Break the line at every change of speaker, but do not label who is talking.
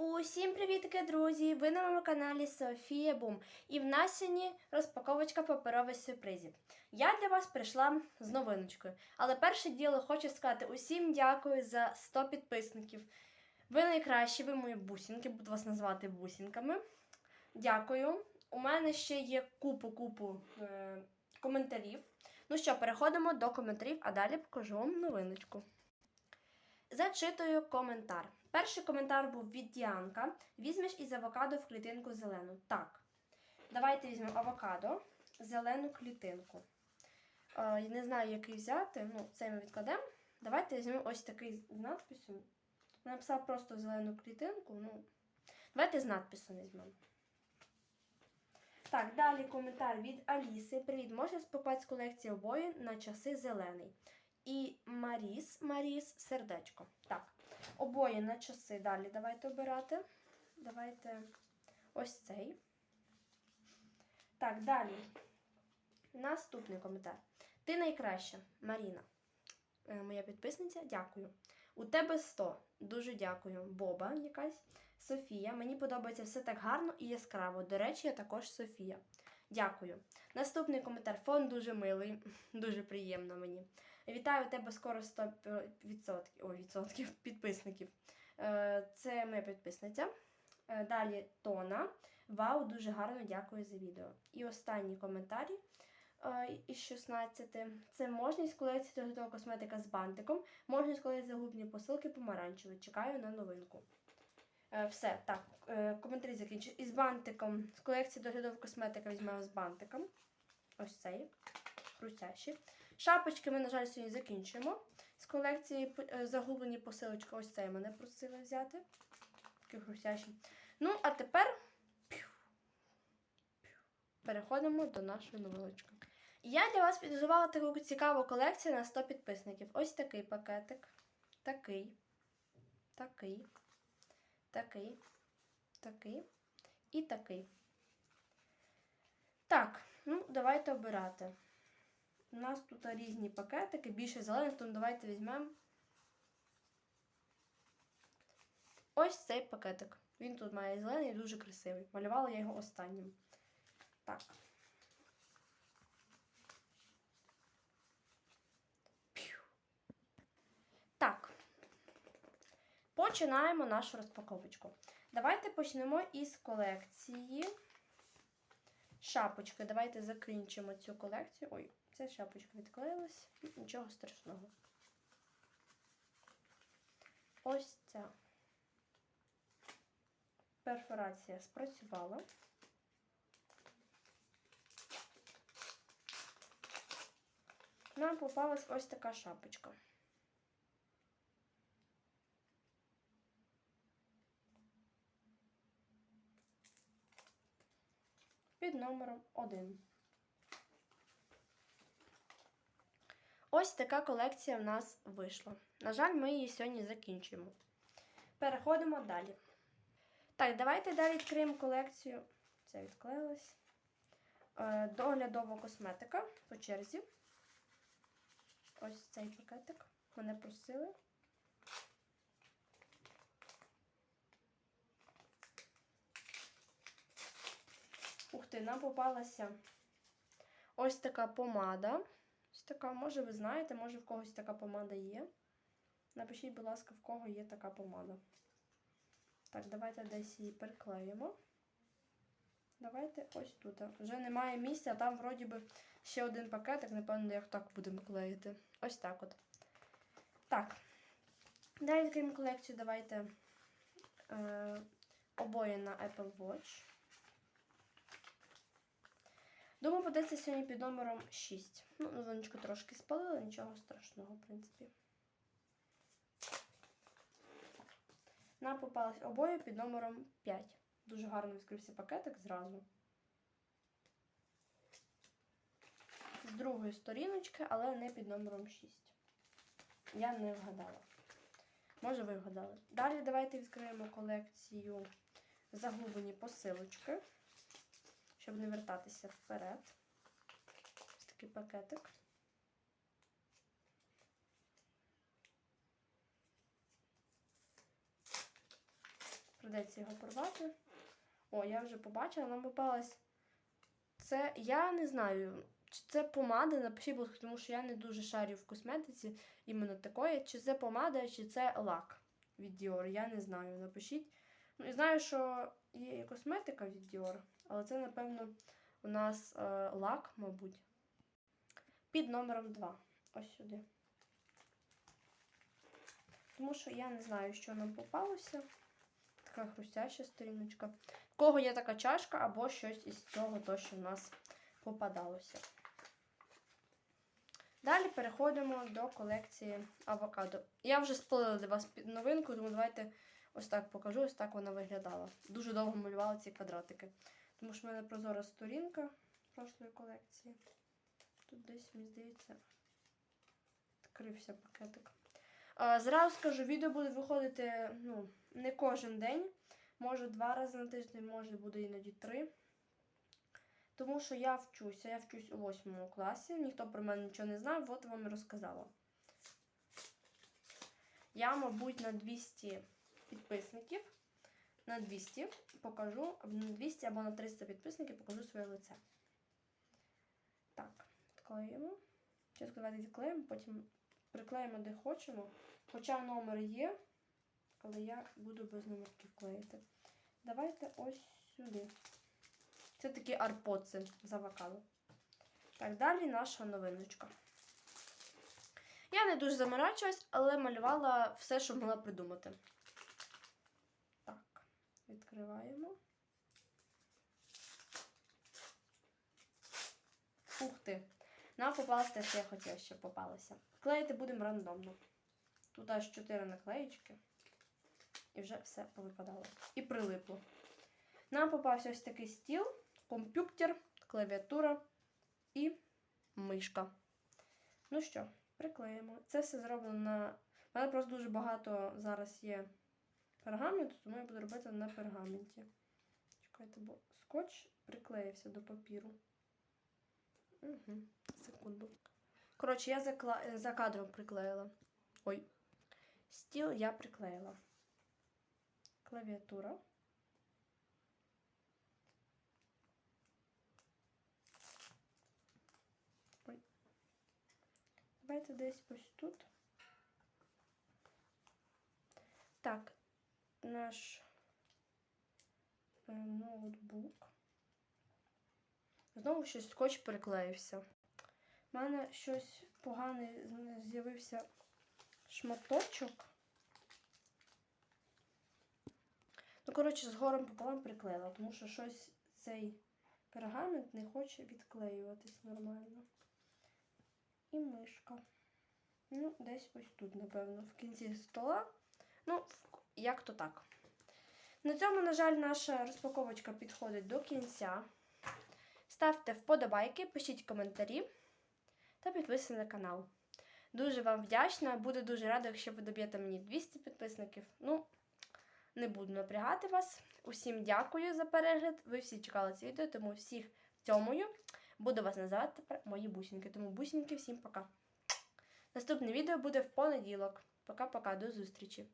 Усім привітки, друзі! Ви на моєму каналі Софія Бум. І в нас сьогодні розпаковочка паперових сюрпризів. Я для вас прийшла з новиночкою. Але перше діло хочу сказати усім дякую за 100 підписників. Ви найкращі, ви мої бусинки, буду вас назвати бусинками. Дякую. У мене ще є купу-купу е, коментарів. Ну що, переходимо до коментарів, а далі покажу вам новиночку. Зачитую коментар. Перший коментар був від Діанка. Візьмеш із авокадо в клітинку зелену. Так. Давайте візьмемо авокадо, зелену клітинку. Е, не знаю, який взяти. Ну, цей ми відкладемо. Давайте візьмемо ось такий з надписом. Я написала просто зелену клітинку. Ну, давайте з надписом візьмемо. Так, далі коментар від Аліси. Привіт, можна спакувати з колекції обої на часи зелений. І Маріс, Маріс, сердечко. Так, обоє на часи. Далі давайте обирати. Давайте ось цей. Так, далі. Наступний коментар. Ти найкраща, Маріна. Е, Моя підписниця, дякую. У тебе 100. Дуже дякую. Боба якась. Софія. Мені подобається все так гарно і яскраво. До речі, я також Софія. Дякую. Наступний коментар. Фон дуже милий, дуже приємно мені. Вітаю у тебе скоро 100 відсотків, ой, відсотків підписників. Е, Це моя підписниця. Е, Далі Тона. Вау, дуже гарно дякую за відео. І останній коментарі е, із 16. Це можність колекції доглядова косметика з бантиком. Можність колекції загубні посилки помаранчеві. Чекаю на новинку. Все, так, коментарі закінчу. Із бантиком. З колекції доглядова косметика візьмемо з бантиком. Ось цей. Хрустящий. Шапочки ми, на жаль, сьогодні закінчуємо. З колекції е, загублені посилочки. Ось цей мене просили взяти. Такий хрустящий. Ну, а тепер переходимо до нашої новелочки. Я для вас підготувала таку цікаву колекцію на 100 підписників. Ось такий пакетик. Такий. Такий. Такий. Такий. І такий. Так, ну, давайте обирати. У нас тут різні пакетики, більше зелених, тому давайте візьмемо ось цей пакетик. Він тут має зелений дуже красивий. Малювала я його останнім. Так. Так. Починаємо нашу розпаковочку. Давайте почнемо із колекції шапочки. Давайте закінчимо цю колекцію. Ой, ця шапочка відклеїлась. Нічого страшного. Ось ця перфорація спрацювала. Нам попалась ось така шапочка. Під номером 1. Ось така колекція в нас вийшла. На жаль, ми її сьогодні закінчуємо. Переходимо далі. Так, давайте далі відкриємо колекцію. Це відклеїлось. Е, Доглядова косметика по черзі. Ось цей пакетик. Мене просили. Ух ти, нам попалася ось така помада. Така, може, ви знаєте, може в когось така помада є. Напишіть, будь ласка, в кого є така помада. Так, давайте десь її приклеїмо. Давайте ось тут. Вже немає місця, там, вроді би, ще один пакетик, напевно, як так будемо клеїти. Ось так от. Так. Далі відкриємо колекцію. Давайте е, обоє на Apple Watch. Думаю, подається сьогодні під номером 6. Ну, новиночку трошки спалила, нічого страшного, в принципі. Нам попались обоє під номером 5. Дуже гарно відкрився пакетик зразу. З другої сторіночки, але не під номером 6. Я не вгадала. Може, ви вгадали. Далі давайте відкриємо колекцію загублені посилочки, щоб не вертатися вперед. Ось такий пакетик. Придеться його порвати. О, я вже побачила, нам попалась. Це я не знаю, чи це помада, напишіть, тому що я не дуже шарю в косметиці іменно такої. Чи це помада, чи це лак від Dior. Я не знаю. Напишіть. Ну і знаю, що є і косметика від Dior, але це, напевно, у нас е, лак, мабуть. Під номером 2. Ось сюди. Тому що я не знаю, що нам попалося. Така хрустяща сторіночка. В кого є така чашка або щось із цього, то, що в нас попадалося. Далі переходимо до колекції авокадо. Я вже спалила для вас під новинку, тому давайте ось так покажу, ось так вона виглядала. Дуже довго малювала ці квадратики. Тому що в мене прозора сторінка прошлої колекції. Тут десь, мені здається, відкрився пакетик. Зразу скажу, відео буде виходити ну, не кожен день. Може два рази на тиждень, може буде іноді три. Тому що я вчуся, я вчусь у восьмому класі, ніхто про мене нічого не знає, от вам і розказала. Я, мабуть, на 200 підписників, на 200 покажу, на 200 або на 300 підписників покажу своє лице. Так, відклеїмо. Зараз давайте відклеїмо, потім приклеїмо де хочемо. Хоча номер є, але я буду без номерків клеїти. Давайте ось сюди. Це такі арпоци з авокадо. Так, далі наша новиночка. Я не дуже заморачувалась, але малювала все, що могла придумати. Відкриваємо. Ух ти! Нам попалося те, що я хотіла, щоб попалося. Клеїти будемо рандомно. Тут аж 4 наклеїчки. І вже все повипадало. І прилипло. Нам попався ось такий стіл, комп'ютер, клавіатура і мишка. Ну що, приклеїмо. Це все зроблено на. У мене просто дуже багато зараз є пергаменту, тому я буду робити на пергаменті. Чекайте, бо скотч приклеївся до папіру. Угу, секунду. Коротше, я за, кла... за кадром приклеїла. Ой. Стіл я приклеїла. Клавіатура. Ой. Давайте десь ось тут. Так, наш е, ноутбук. Знову щось скотч приклеївся. У мене щось погане з'явився шматочок. Ну, коротше, з горем пополам приклеїла, тому що щось цей пергамент не хоче відклеюватись нормально. І мишка. Ну, десь ось тут, напевно, в кінці стола. Ну, як то так. На цьому, на жаль, наша розпаковочка підходить до кінця. Ставте вподобайки, пишіть коментарі та підписуйтесь на канал. Дуже вам вдячна. Буду дуже рада, якщо ви доб'єте мені 200 підписників. Ну, не буду напрягати вас. Усім дякую за перегляд. Ви всі чекали це відео, тому всіх цьомою. Буду вас називати тепер мої бусинки. Тому бусинки, всім пока. Наступне відео буде в понеділок. Пока-пока, до зустрічі!